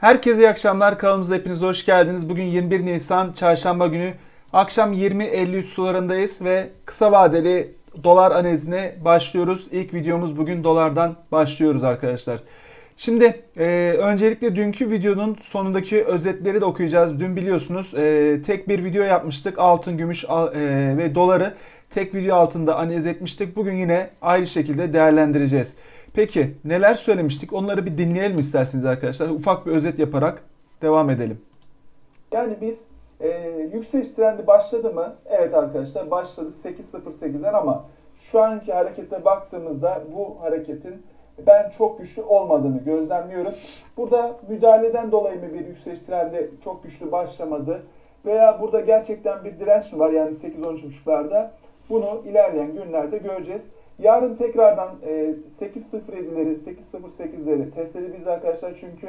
Herkese iyi akşamlar. Kanalımıza hepiniz hoş geldiniz. Bugün 21 Nisan Çarşamba günü. Akşam 20.53 sularındayız ve kısa vadeli dolar analizine başlıyoruz. İlk videomuz bugün dolardan başlıyoruz arkadaşlar. Şimdi e, öncelikle dünkü videonun sonundaki özetleri de okuyacağız. Dün biliyorsunuz e, tek bir video yapmıştık. Altın, gümüş e, ve doları tek video altında analiz etmiştik. Bugün yine ayrı şekilde değerlendireceğiz. Peki neler söylemiştik? Onları bir dinleyelim isterseniz arkadaşlar. Ufak bir özet yaparak devam edelim. Yani biz e, yükseliş trendi başladı mı? Evet arkadaşlar başladı 8.08'den ama şu anki harekete baktığımızda bu hareketin ben çok güçlü olmadığını gözlemliyorum. Burada müdahaleden dolayı mı bir yükseliş trendi çok güçlü başlamadı? Veya burada gerçekten bir direnç mi var yani 8-13.5'larda? Bunu ilerleyen günlerde göreceğiz. Yarın tekrardan e, 8.07'leri, 8.08'leri test edebiliriz arkadaşlar. Çünkü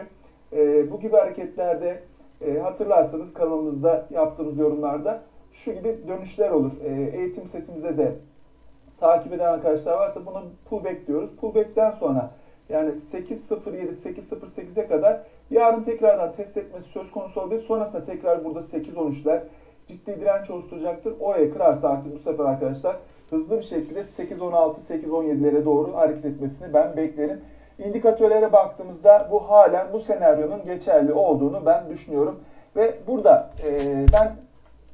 e, bu gibi hareketlerde e, hatırlarsanız kanalımızda yaptığımız yorumlarda şu gibi dönüşler olur. E, eğitim setimizde de takip eden arkadaşlar varsa buna pullback diyoruz. Pullback'ten sonra yani 8.07, 8.08'e kadar yarın tekrardan test etmesi söz konusu olabilir. Sonrasında tekrar burada 8.13'ler ciddi direnç oluşturacaktır. Oraya kırarsa artık bu sefer arkadaşlar hızlı bir şekilde 8.16, 8.17'lere doğru hareket etmesini ben beklerim. İndikatörlere baktığımızda bu halen bu senaryonun geçerli olduğunu ben düşünüyorum. Ve burada e, ben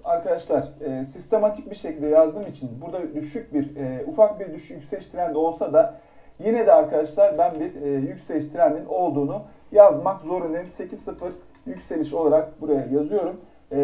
arkadaşlar e, sistematik bir şekilde yazdığım için burada düşük bir e, ufak bir düşük yükseliş trendi olsa da yine de arkadaşlar ben bir e, yükseliş trendinin olduğunu yazmak zorundayım. 8.0 yükseliş olarak buraya yazıyorum. E,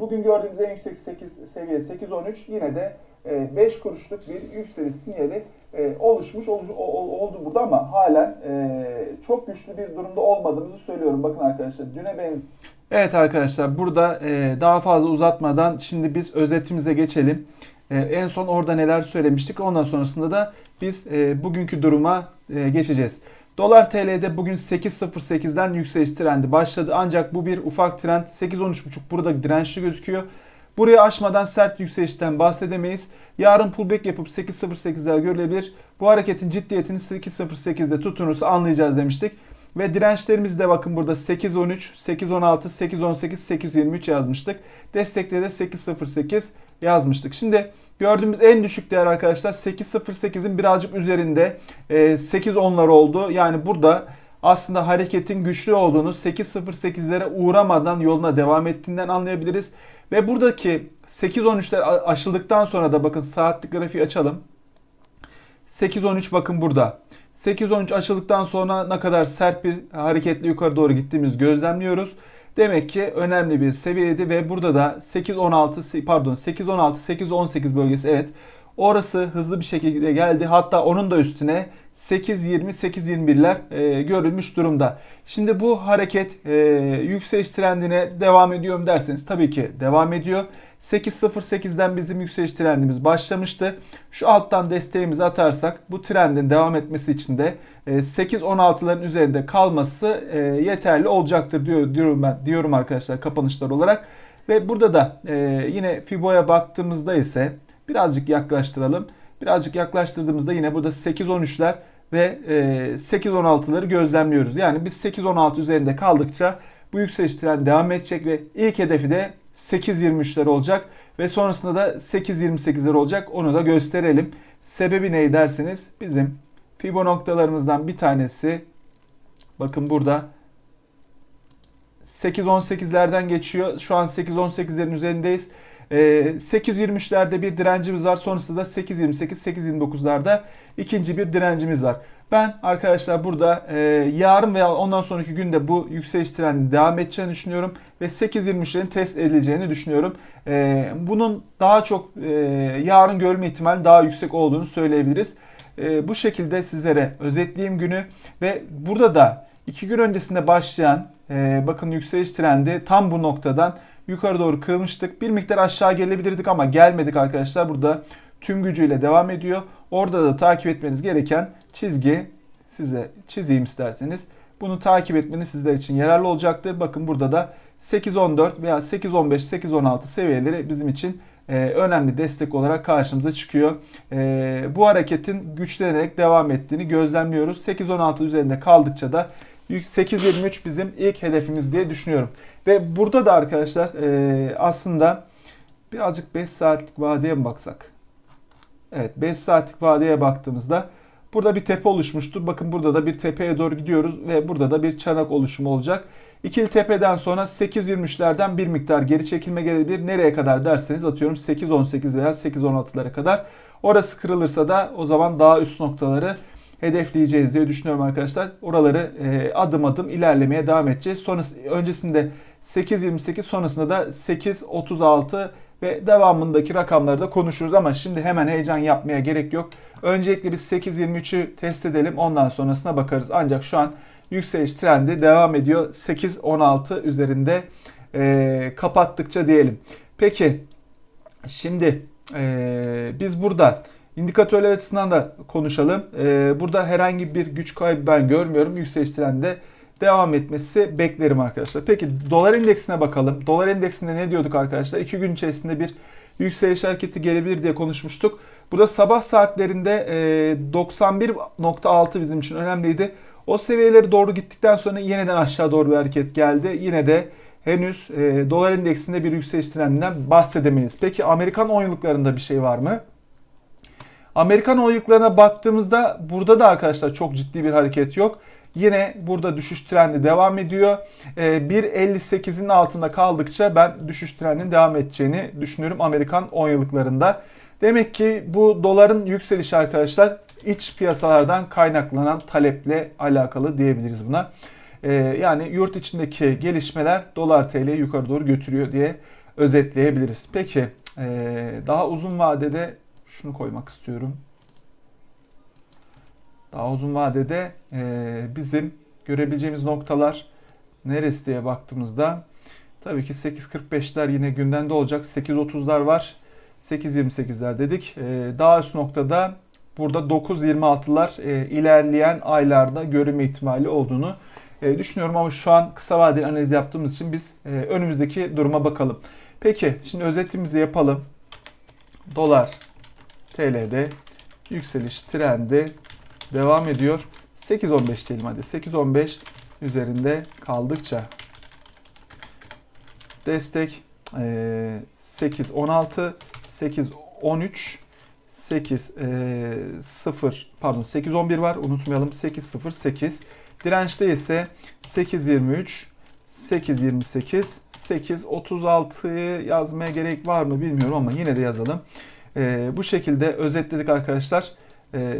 bugün gördüğümüz en yüksek 8 seviye 8.13 yine de e, 5 kuruşluk bir yükseliş sinyali e, oluşmuş ol- ol- oldu burada ama halen e, çok güçlü bir durumda olmadığımızı söylüyorum. Bakın arkadaşlar düne benzer Evet arkadaşlar burada e, daha fazla uzatmadan şimdi biz özetimize geçelim. E, en son orada neler söylemiştik ondan sonrasında da biz e, bugünkü duruma e, geçeceğiz. Dolar TL'de bugün 8.08'den yükseliş trendi başladı ancak bu bir ufak trend 8.13.5 burada dirençli gözüküyor. Burayı aşmadan sert yükselişten bahsedemeyiz. Yarın pullback yapıp 8.08'ler görülebilir. Bu hareketin ciddiyetini 8.08'de tutunursa anlayacağız demiştik. Ve dirençlerimiz de bakın burada 8.13, 8.16, 8.18, 8.23 yazmıştık. Destekte de 8.08 yazmıştık. Şimdi gördüğümüz en düşük değer arkadaşlar 8.08'in birazcık üzerinde 8.10'lar oldu. Yani burada aslında hareketin güçlü olduğunu 8.08'lere uğramadan yoluna devam ettiğinden anlayabiliriz. Ve buradaki 8.13'ler aşıldıktan sonra da bakın saatlik grafiği açalım. 8.13 bakın burada. 8.13 açıldıktan sonra ne kadar sert bir hareketle yukarı doğru gittiğimiz gözlemliyoruz. Demek ki önemli bir seviyeydi ve burada da 8.16 pardon 8.16 8.18 bölgesi evet orası hızlı bir şekilde geldi. Hatta onun da üstüne 8.20 8.21'ler e, görülmüş durumda. Şimdi bu hareket e, yükseliş trendine devam ediyor mu derseniz tabii ki devam ediyor. 8.08'den bizim yükseliş trendimiz başlamıştı. Şu alttan desteğimizi atarsak bu trendin devam etmesi için de 8.16'ların üzerinde kalması e, yeterli olacaktır diyor, diyorum ben diyorum arkadaşlar kapanışlar olarak. Ve burada da e, yine Fibo'ya baktığımızda ise birazcık yaklaştıralım. Birazcık yaklaştırdığımızda yine burada 8.13'ler ve 8.16'ları gözlemliyoruz. Yani biz 8.16 üzerinde kaldıkça bu yükseliş trendi devam edecek ve ilk hedefi de 8.23'ler olacak ve sonrasında da 8.28'ler olacak. Onu da gösterelim. Sebebi ne derseniz bizim Fibo noktalarımızdan bir tanesi bakın burada 8.18'lerden geçiyor. Şu an 8.18'lerin üzerindeyiz. 8.23'lerde bir direncimiz var. Sonrasında da 8.28, 8.29'larda ikinci bir direncimiz var. Ben arkadaşlar burada e, yarın veya ondan sonraki günde bu yükseliş trendi devam edeceğini düşünüyorum. Ve 8.23'lerin test edileceğini düşünüyorum. E, bunun daha çok e, yarın görme ihtimali daha yüksek olduğunu söyleyebiliriz. E, bu şekilde sizlere özetleyeyim günü. Ve burada da iki gün öncesinde başlayan e, bakın yükseliş trendi tam bu noktadan yukarı doğru kırılmıştık. Bir miktar aşağı gelebilirdik ama gelmedik arkadaşlar. Burada tüm gücüyle devam ediyor. Orada da takip etmeniz gereken çizgi size çizeyim isterseniz. Bunu takip etmeniz sizler için yararlı olacaktır. Bakın burada da 8.14 veya 8.15, 8.16 seviyeleri bizim için e, önemli destek olarak karşımıza çıkıyor. E, bu hareketin güçlenerek devam ettiğini gözlemliyoruz. 8.16 üzerinde kaldıkça da 8.23 bizim ilk hedefimiz diye düşünüyorum. Ve burada da arkadaşlar e, aslında birazcık 5 saatlik vadeye mi baksak? Evet 5 saatlik vadeye baktığımızda burada bir tepe oluşmuştur. Bakın burada da bir tepeye doğru gidiyoruz ve burada da bir çanak oluşumu olacak. İkili tepeden sonra 8.23'lerden bir miktar geri çekilme gelebilir. Nereye kadar derseniz atıyorum 8.18 veya 8.16'lara kadar. Orası kırılırsa da o zaman daha üst noktaları hedefleyeceğiz diye düşünüyorum arkadaşlar. Oraları e, adım adım ilerlemeye devam edeceğiz. Sonrası, öncesinde 8.28 sonrasında da 8.36 ve devamındaki rakamları da konuşuruz ama şimdi hemen heyecan yapmaya gerek yok. Öncelikle biz 8.23'ü test edelim ondan sonrasına bakarız. Ancak şu an yükseliş trendi devam ediyor. 8.16 üzerinde e, kapattıkça diyelim. Peki şimdi e, biz burada indikatörler açısından da konuşalım. E, burada herhangi bir güç kaybı ben görmüyorum. Yükseliş trendi devam etmesi beklerim arkadaşlar. Peki dolar endeksine bakalım. Dolar endeksinde ne diyorduk arkadaşlar? 2 gün içerisinde bir yükseliş hareketi gelebilir diye konuşmuştuk. Burada sabah saatlerinde e, 91.6 bizim için önemliydi. O seviyeleri doğru gittikten sonra yeniden aşağı doğru bir hareket geldi. Yine de henüz e, dolar endeksinde bir yükseliş trendinden bahsedemeyiz. Peki Amerikan 10 yıllıklarında bir şey var mı? Amerikan 10 yıllıklarına baktığımızda burada da arkadaşlar çok ciddi bir hareket yok. Yine burada düşüş trendi devam ediyor. E, 1.58'in altında kaldıkça ben düşüş trendinin devam edeceğini düşünüyorum Amerikan 10 yıllıklarında. Demek ki bu doların yükselişi arkadaşlar iç piyasalardan kaynaklanan taleple alakalı diyebiliriz buna. Ee, yani yurt içindeki gelişmeler dolar TL'yi yukarı doğru götürüyor diye özetleyebiliriz. Peki ee, daha uzun vadede şunu koymak istiyorum. Daha uzun vadede ee, bizim görebileceğimiz noktalar neresi diye baktığımızda tabii ki 8.45'ler yine gündemde olacak. 8.30'lar var. 8.28'ler dedik. Ee, daha üst noktada burada 9.26'lar e, ilerleyen aylarda görünme ihtimali olduğunu e, düşünüyorum ama şu an kısa vadeli analiz yaptığımız için biz e, önümüzdeki duruma bakalım. Peki şimdi özetimizi yapalım. Dolar TL'de yükseliş trendi devam ediyor. 8.15 diyelim hadi. 8.15 üzerinde kaldıkça destek e, 8.16 8.13 8 e, 0 pardon 811 var unutmayalım 808 dirençte ise 823 828 836'yı yazmaya gerek var mı bilmiyorum ama yine de yazalım. E, bu şekilde özetledik arkadaşlar. E,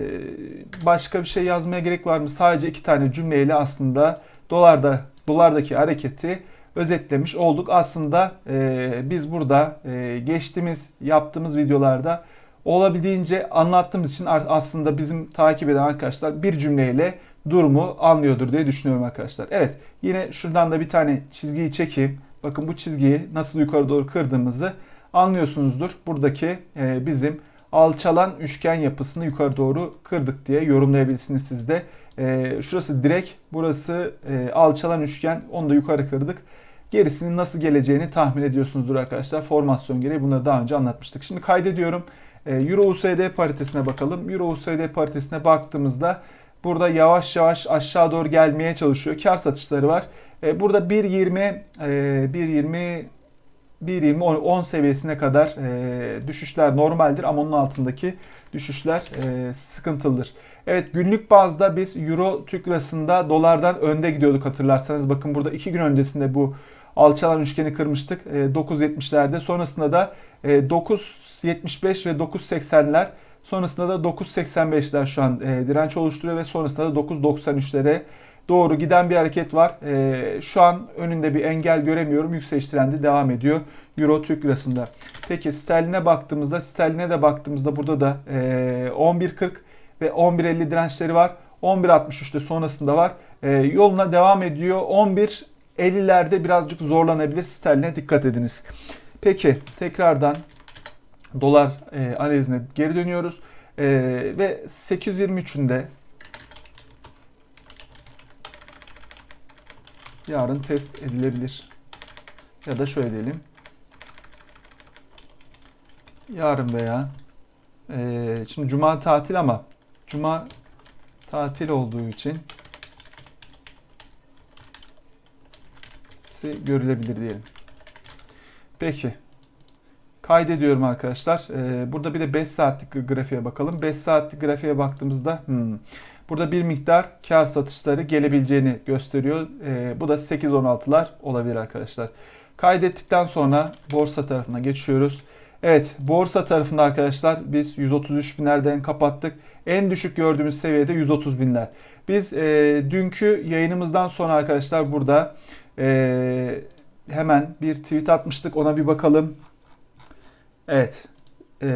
başka bir şey yazmaya gerek var mı? Sadece iki tane cümleyle aslında dolarda dolardaki hareketi özetlemiş olduk. Aslında e, biz burada e, geçtiğimiz yaptığımız videolarda olabildiğince anlattığımız için aslında bizim takip eden arkadaşlar bir cümleyle durumu anlıyordur diye düşünüyorum arkadaşlar. Evet yine şuradan da bir tane çizgiyi çekeyim. Bakın bu çizgiyi nasıl yukarı doğru kırdığımızı anlıyorsunuzdur. Buradaki e, bizim alçalan üçgen yapısını yukarı doğru kırdık diye yorumlayabilirsiniz siz de. E, şurası direk, burası e, alçalan üçgen. Onu da yukarı kırdık. Gerisinin nasıl geleceğini tahmin ediyorsunuzdur arkadaşlar. Formasyon gereği bunları daha önce anlatmıştık. Şimdi kaydediyorum. Euro USD paritesine bakalım. Euro USD paritesine baktığımızda burada yavaş yavaş aşağı doğru gelmeye çalışıyor. Kar satışları var. Burada 1.20 1.20 1.20 10 seviyesine kadar düşüşler normaldir ama onun altındaki düşüşler sıkıntılıdır. Evet günlük bazda biz Euro Türk lirasında dolardan önde gidiyorduk hatırlarsanız. Bakın burada 2 gün öncesinde bu alçalan üçgeni kırmıştık 9.70'lerde. Sonrasında da 9.75 ve 9.80'ler sonrasında da 9.85'ler şu an direnç oluşturuyor ve sonrasında da 9.93'lere doğru giden bir hareket var. Şu an önünde bir engel göremiyorum. Yükseliş trendi devam ediyor Euro Türk lirasında. Peki sterline baktığımızda sterline de baktığımızda burada da 11.40 ve 11.50 dirençleri var. 11.63'te sonrasında var. Yoluna devam ediyor. 11 50'lerde birazcık zorlanabilir. Sterline dikkat ediniz. Peki tekrardan dolar e, analizine geri dönüyoruz. E, ve 823'ünde yarın test edilebilir. Ya da şöyle diyelim. Yarın veya e, şimdi cuma tatil ama cuma tatil olduğu için görülebilir diyelim. Peki. Kaydediyorum arkadaşlar. Ee, burada bir de 5 saatlik grafiğe bakalım. 5 saatlik grafiğe baktığımızda hmm, burada bir miktar kar satışları gelebileceğini gösteriyor. Ee, bu da 8-16'lar olabilir arkadaşlar. Kaydettikten sonra borsa tarafına geçiyoruz. Evet borsa tarafında arkadaşlar biz 133 binlerden kapattık. En düşük gördüğümüz seviyede 130 binler. Biz e, dünkü yayınımızdan sonra arkadaşlar burada e, hemen bir tweet atmıştık ona bir bakalım. Evet e,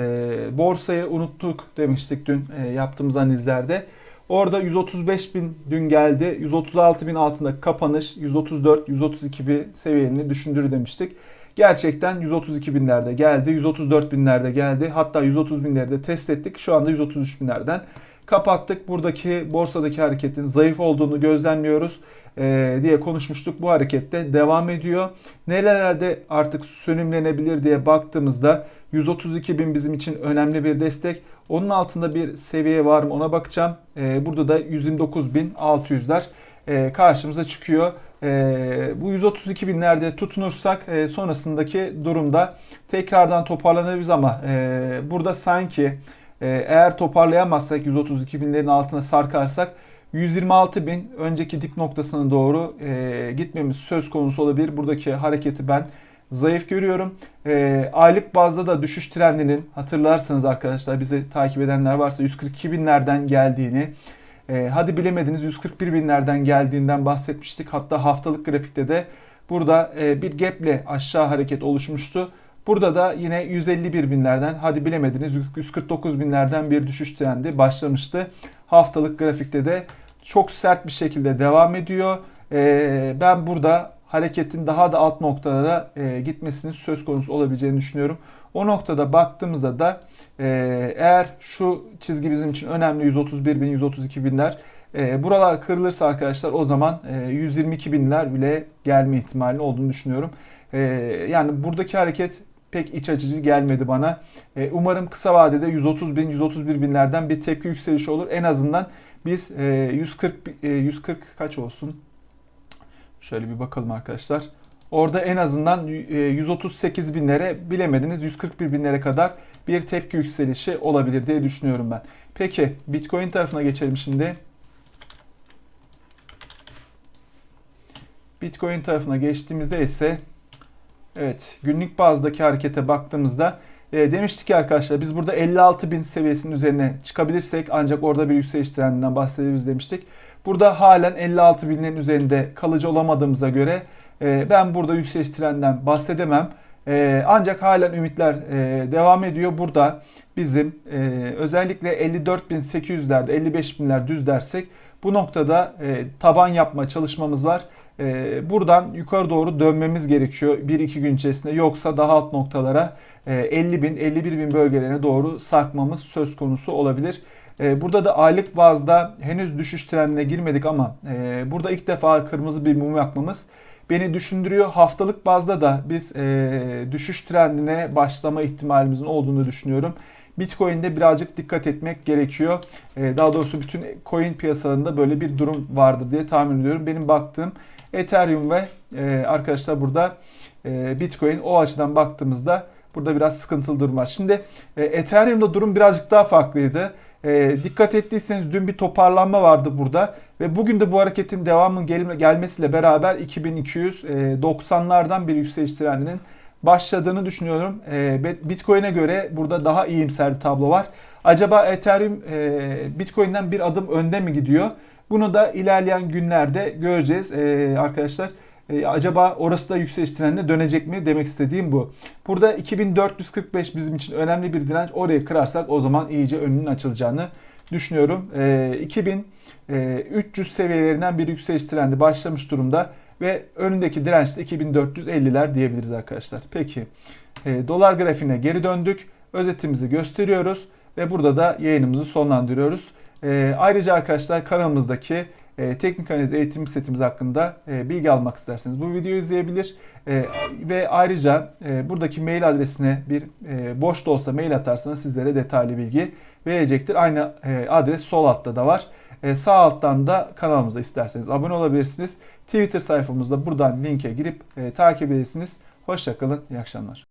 borsayı unuttuk demiştik dün e, yaptığımız analizlerde. Orada 135 bin dün geldi. 136 bin altında kapanış 134-132 bin seviyelerini düşündürür demiştik. Gerçekten 132 binlerde geldi. 134 binlerde geldi. Hatta 130 binlerde test ettik. Şu anda 133 binlerden kapattık. Buradaki borsadaki hareketin zayıf olduğunu gözlemliyoruz e, diye konuşmuştuk. Bu harekette devam ediyor. Nelerde artık sönümlenebilir diye baktığımızda 132 bin bizim için önemli bir destek. Onun altında bir seviye var mı ona bakacağım. E, burada da 129.600'ler e, karşımıza çıkıyor. E, bu 132 binlerde tutunursak e, sonrasındaki durumda tekrardan toparlanabiliriz ama e, burada sanki e, eğer toparlayamazsak 132 binlerin altına sarkarsak 126 bin önceki dip noktasına doğru e, gitmemiz söz konusu olabilir. Buradaki hareketi ben zayıf görüyorum. E, aylık bazda da düşüş trendinin hatırlarsanız arkadaşlar bizi takip edenler varsa 142 binlerden geldiğini e, hadi bilemediniz 141 binlerden geldiğinden bahsetmiştik. Hatta haftalık grafikte de burada e, bir gap ile aşağı hareket oluşmuştu. Burada da yine 151 binlerden hadi bilemediniz 149 binlerden bir düşüş trendi başlamıştı. Haftalık grafikte de çok sert bir şekilde devam ediyor. E, ben burada hareketin daha da alt noktalara e, gitmesinin söz konusu olabileceğini düşünüyorum. O noktada baktığımızda da e, eğer şu çizgi bizim için önemli 131 bin 132 binler e, buralar kırılırsa arkadaşlar o zaman e, 122 binler bile gelme ihtimali olduğunu düşünüyorum. E, yani buradaki hareket pek iç açıcı gelmedi bana. E, umarım kısa vadede 130 bin 131 binlerden bir tepki yükselişi olur. En azından biz e, 140 e, 140 kaç olsun? Şöyle bir bakalım arkadaşlar. Orada en azından 138 e, binlere bilemediniz 141 binlere kadar bir tepki yükselişi olabilir diye düşünüyorum ben. Peki Bitcoin tarafına geçelim şimdi. Bitcoin tarafına geçtiğimizde ise evet günlük bazdaki harekete baktığımızda e, demiştik ki arkadaşlar biz burada 56 bin seviyesinin üzerine çıkabilirsek ancak orada bir yükseliş trendinden bahsedebiliriz demiştik. Burada halen 56 binlerin üzerinde kalıcı olamadığımıza göre e, ben burada yükseliş trenden bahsedemem. E, ancak halen ümitler e, devam ediyor. Burada bizim e, özellikle 54.800'lerde 55 binler düz dersek bu noktada e, taban yapma çalışmamız var. E, buradan yukarı doğru dönmemiz gerekiyor 1-2 gün içerisinde. Yoksa daha alt noktalara e, 50 bin 51 bin bölgelerine doğru sarkmamız söz konusu olabilir. E, burada da aylık bazda henüz düşüş trendine girmedik ama e, burada ilk defa kırmızı bir mum yakmamız beni düşündürüyor. Haftalık bazda da biz e, düşüş trendine başlama ihtimalimizin olduğunu düşünüyorum. Bitcoin'de birazcık dikkat etmek gerekiyor. E, daha doğrusu bütün coin piyasalarında böyle bir durum vardı diye tahmin ediyorum. Benim baktığım Ethereum ve arkadaşlar burada Bitcoin o açıdan baktığımızda burada biraz sıkıntılı durum var. Şimdi Ethereum'da durum birazcık daha farklıydı. E, dikkat ettiyseniz dün bir toparlanma vardı burada ve bugün de bu hareketin devamının gel gelmesiyle beraber 2290'lardan bir yükseliş trendinin başladığını düşünüyorum. E, Bitcoin'e göre burada daha iyimser bir tablo var. Acaba Ethereum e, Bitcoin'den bir adım önde mi gidiyor? Bunu da ilerleyen günlerde göreceğiz e, arkadaşlar. E, acaba orası da yükseliş trendine dönecek mi demek istediğim bu. Burada 2445 bizim için önemli bir direnç. Orayı kırarsak o zaman iyice önünün açılacağını düşünüyorum. E, 2300 seviyelerinden bir yükseliş trendi başlamış durumda ve önündeki direnç de 2450'ler diyebiliriz arkadaşlar. Peki e, dolar grafiğine geri döndük. Özetimizi gösteriyoruz ve burada da yayınımızı sonlandırıyoruz. E, ayrıca arkadaşlar kanalımızdaki e, teknik analiz eğitim setimiz hakkında e, bilgi almak isterseniz bu videoyu izleyebilir e, ve ayrıca e, buradaki mail adresine bir e, boş da olsa mail atarsanız sizlere detaylı bilgi verecektir. Aynı e, adres sol altta da var. E, sağ alttan da kanalımıza isterseniz abone olabilirsiniz. Twitter sayfamızda buradan linke girip e, takip edersiniz. Hoşçakalın, iyi akşamlar.